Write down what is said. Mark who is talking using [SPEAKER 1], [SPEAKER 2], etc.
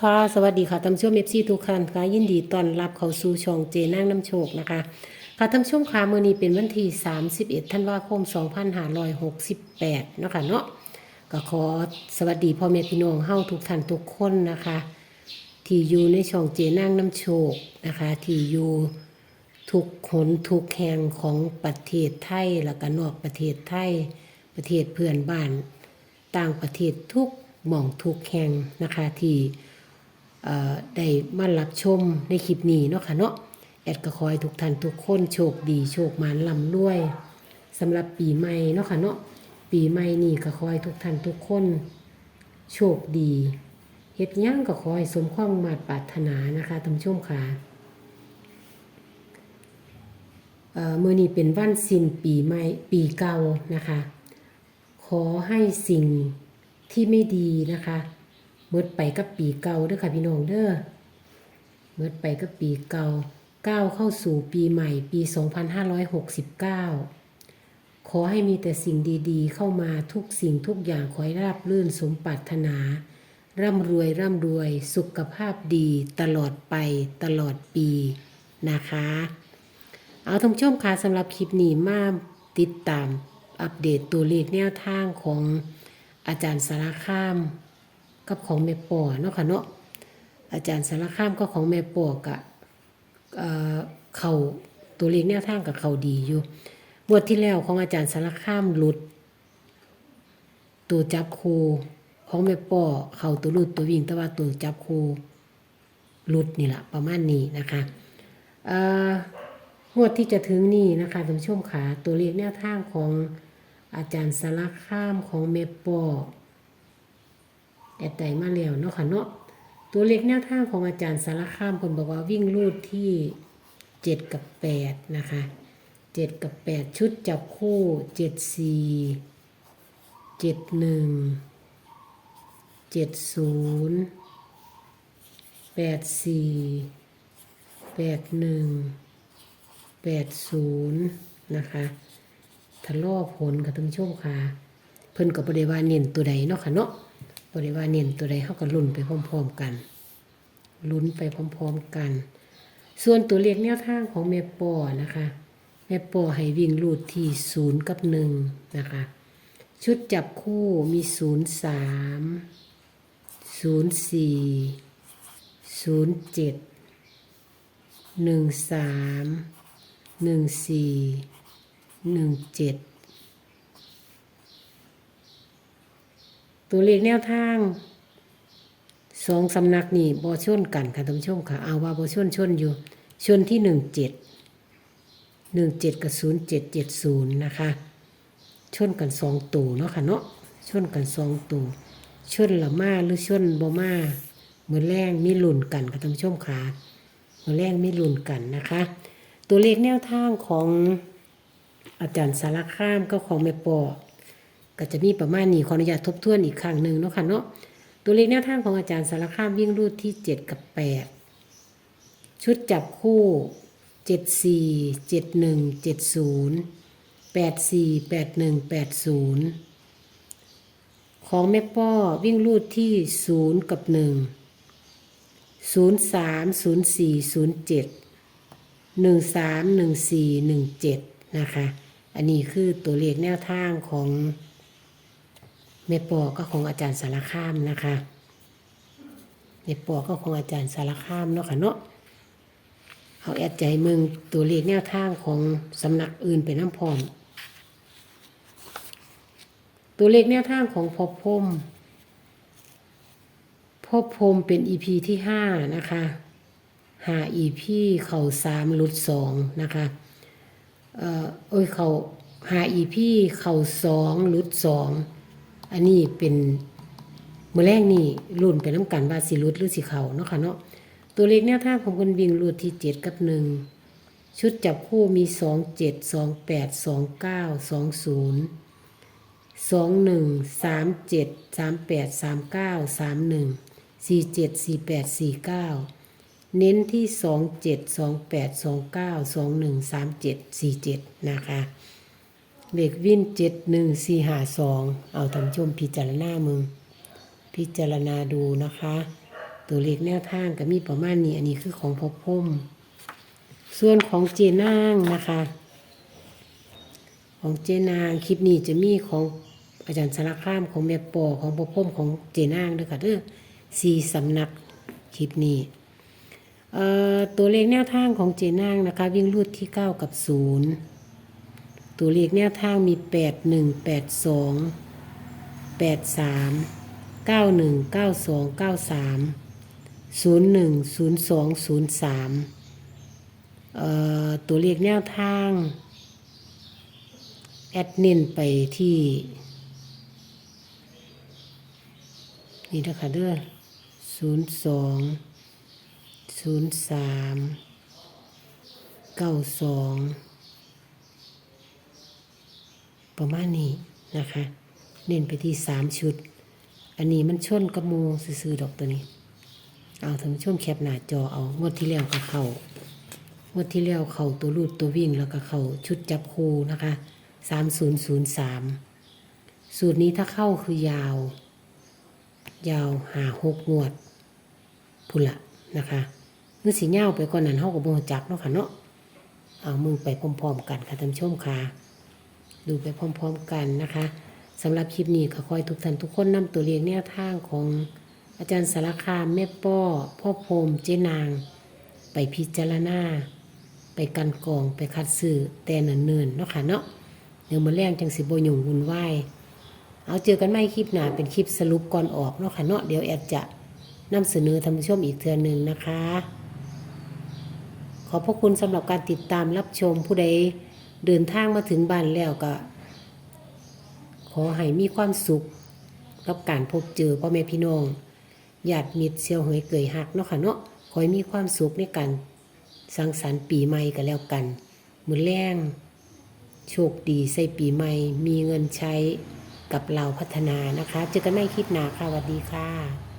[SPEAKER 1] ค่ะสวัสดีค่ะท่านผู้ชมเอฟซีทุกท่านค่ะยินดีต้อนรับเข้าสู่ช่องเจนั่งน้ำโชคนะคะค่ะท่านผู้ชมค่ะมื้อนี้เป็นวันที่ 31ธันวาคม 2568เนาะค่ะเนาะก็ขอสวัสดีพ่อแม่พี่น้องเฮาทุกท่านทุกคนนะคะ ที่อยู่ในช่องเจนั่งน้ำโชคนะคะ ที่อยู่ทุกขนทุกแห่งของประเทศไทยแล้วก็นอกประเทศไทย ประเทศเพื่อนบ้าน ต่างประเทศทุกหม่องทุกแห่งนะคะที่ ได้มารับชมในคลิปนี้เนาะค่ะเนาะแอดก็ขอให้ทุกท่านทุกคนโชคดีโชคมานลำรวยสำหรับปีใหม่เนาะค่ะเนาะปีใหม่นี่ก็ขอให้ทุกท่านทุกคน โชคดีเฮ็ดหยังก็ขอให้สมความมาตรปรารถนานะคะท่านผู้ชมค่ะเมื้อนี้เป็นวันสิ้นปีใหม่ปีเก่านะคะ ขอให้สิ่งที่ไม่ดีนะคะ เมิดไปกับปีเก่าเด้อค่ะพี่น้องเด้อเมิดไปกับปีเก่าก้าวเข้าสู่ปีใหม่ปี 2569 ขอให้มีแต่สิ่งดีๆ เข้ามาทุกสิ่งทุกอย่างขอให้ราบรื่นสมปรารถนา ร่ำรวยร่ำรวยสุขภาพดีตลอดไปตลอดปีนะคะ เอาท่านผู้ชมค่ะสำหรับคลิปนี้มาติดตามอัปเดตตัวเลขแนวทางของอาจารย์สารคาม กับของแม่ปอเนาะค่ะเนาะอาจารย์สารคามก็ของแม่ปอกะเอ่อเขาตัวเลขแนวทางกับเขาดีอยู่งวดที่แล้วของอาจารย์สารคามหลุด ตัวจับคูของแม่ปอเขาตัวหลุดตัววิ่งแต่ว่าตัวจับคูหลุดนี่แหละประมาณนี้นะคะเอ่องวดที่จะถึงนี่นะคะท่านผู้ชมขาตัวเลขแนวทางของอาจารย์สารคามของแม่ปอ แอดไดมาแล้วเนาะค่ะเนาะตัวเลขแนวทางของอาจารย์สารคามคนบอกว่าวิ่งรูดที่ 7 กับ 8 นะคะ 7 กับ 8 ชุดจับคู่ 7 4 7 1 7 0 8 4 8 1 8 0 นะคะทะลอผลกับท่านผู้ชมค่ะ เพิ่นกับประเดว่าเน้นตัวใดเนาะค่ะเนาะ บริวาเน้นตัวใดเขาก็ลุ้นไปพร้อมๆกัน ลุ้นไปพร้อมๆกัน ส่วนตัวเลขแนวทางของแม่ปอนะคะ แม่ปอให้วิ่งรูดที่ศูนย์กับหนึ่งนะคะ ชุดจับคู่มีศูนย์สามศูนย์สี่ศูนย์เจ็ดหนึ่งสามหนึ่งสี่หนึ่งเจ็ด ตัวเลขแนวทางสองสำนักนี่บอชนกันค่ะท่านผู้ชมค่ะ เอาว่าบอชนชนอยู่ชนที่หนึ่งเจ็ดหนึ่งเจ็ดกับศูนย์เจ็ดเจ็ดศูนย์นะคะ ชนกันสองตัวเนาะค่ะเนาะชนกันสองตัวชนละมาหรือชนบ่มาเหมือนแรงมีลุ่นกันค่ะท่านผู้ชมค่ะเหมือนแรงมีลุ่นกันนะคะ ตัวเลขแนวทางของอาจารย์สารคามก็ของแม่ปอ ก็จะมีประมาณนี้ขออนุญาตทบทวนอีกครั้งหนึ่งเนาะค่ะเนาะตัวเลขแนวทางของอาจารย์สารคามวิ่งรูดที่ 7 กับ 8 ชุดจับคู่ 74 71 70 84 81 80 ของแม่ป้อวิ่งรูดที่ 0 กับ 1 03 04 07 13 14 17 นะคะ อันนี้คือตัวเลขแนวทางของ แม่ปอก็ของอาจารย์สารคามนะคะแม่ปอก็ของอาจารย์สารคามเนาะค่ะเนาะเอาแอดใจมึงตัวเลขแนวทางของสำนักอื่นไปน้ำพร้อม ตัวเลขแนวทางของพอพมพอพมเป็นอีพีที่ห้านะคะหาอีพีเข่าสามหลุดสองนะคะเอ่อเอ้ยเขาหาอีพี่เขาสองหลุดสอง อันนี้เป็นเมื่อแรกนี่รุ่นไปน้ำกันว่าสิหลุดหรือสิเขาเนาะค่ะเนาะตัวเลขแนวทางของคนวิ่งรูดที่เจ็ดกับหนึ่งชุดจับคู่มีสองเจ็ดสองแปดสองเก้าสองศูนย์สองหนึ่งสามเจ็ดสามแปดสามเก้าสามหนึ่งสี่เจ็ดสี่แปดสี่เก้าเน้นที่สองเจ็ดสองแปดสองเก้าสองหนึ่งสามเจ็ดสี่เจ็ดนะคะ เด็กวินเจ็ดหนึ่งสี่หาสองเอาทำชมพิจารณามึง พิจารณาดูนะคะ ตัวเลขแนวทางก็มีประมาณนี้ อันนี้คือของพ่อพุ่ม ส่วนของเจนางนะคะ ของเจนางคลิปนี้จะมีของอาจารย์สารคามของแม่ปอของพ่อพุ่มของเจนางด้วยค่ะเด้อสี่สำนักคลิปนี้เอ่อตัวเลขแนวทางของเจนางนะคะ วิ่งรูดที่ 9 กับ 0 ตัวเลขแนวทางมี 8 1 8 2 8 3 9 1 9 2 9 3 0 1 0 2 0 3เอ่อตัวเลขแนวทาง แอดเน้นไปที่ นี่นะคะเด้อ0 2 0 3 9 2 ประมาณนี้นะคะ เน้นไปที่สามชุด อันนี้มันชนกระมูซื้อๆดอกตัวนี้ เอาท่านผู้ชมแคปหน้าจอเอางวดที่แล้วก็เข้างวดที่แล้วเข้าตัวรูดตัววิ่งแล้วก็เข้าชุดจับคูนะคะสามศูนย์ศูนย์สามสูตรนี้ถ้าเข้าคือยาว ยาวหาหกงวดพุ่นละนะคะเมื่อสีเงาไปก่อนนั้นเฮาก็บ่รู้จักเนาะค่ะเนาะเอามึงไปพร้อมๆกันค่ะท่านผู้ชมค่ะ ดูไปพร้อมๆกันนะคะสำหรับคลิปนี้ขอให้ทุกท่านทุกคนนำตัวเลขแนวทางของอาจารย์สารคามแม่ป้อ พ่อพรมเจนาง ไปพิจารณา ไปกันกองไปคัดซื้อแต่เนินๆเนาะค่ะเนาะเดี๋ยวมาแรงจังสิบ่ยุ่งวุ่นวายเอาเจอกันใหม่คลิปหนาเป็นคลิปสรุปก่อนออกเนาะค่ะเนาะเดี๋ยวแอดจะนำเสนอท่านผู้ชมอีกเทือหนึ่งนะคะ ขอพระคุณสำหรับการติดตามรับชมผู้ใด เดินทางมาถึงบ้านแล้วก็ ขอให้มีความสุขกับการพบเจอพ่อแม่พี่น้องญาติมิตรเซียวเหยเกยหักเนาะค่ะเนาะขอให้มีความสุขในการสังสรรค์ปีใหม่กันแล้วกันมือแรงโชคดีใส่ปีใหม่ มีเงินใช้กับเราพัฒนานะคะ เจอกันใหม่คลิปหน้าค่ะสวัสดีค่ะ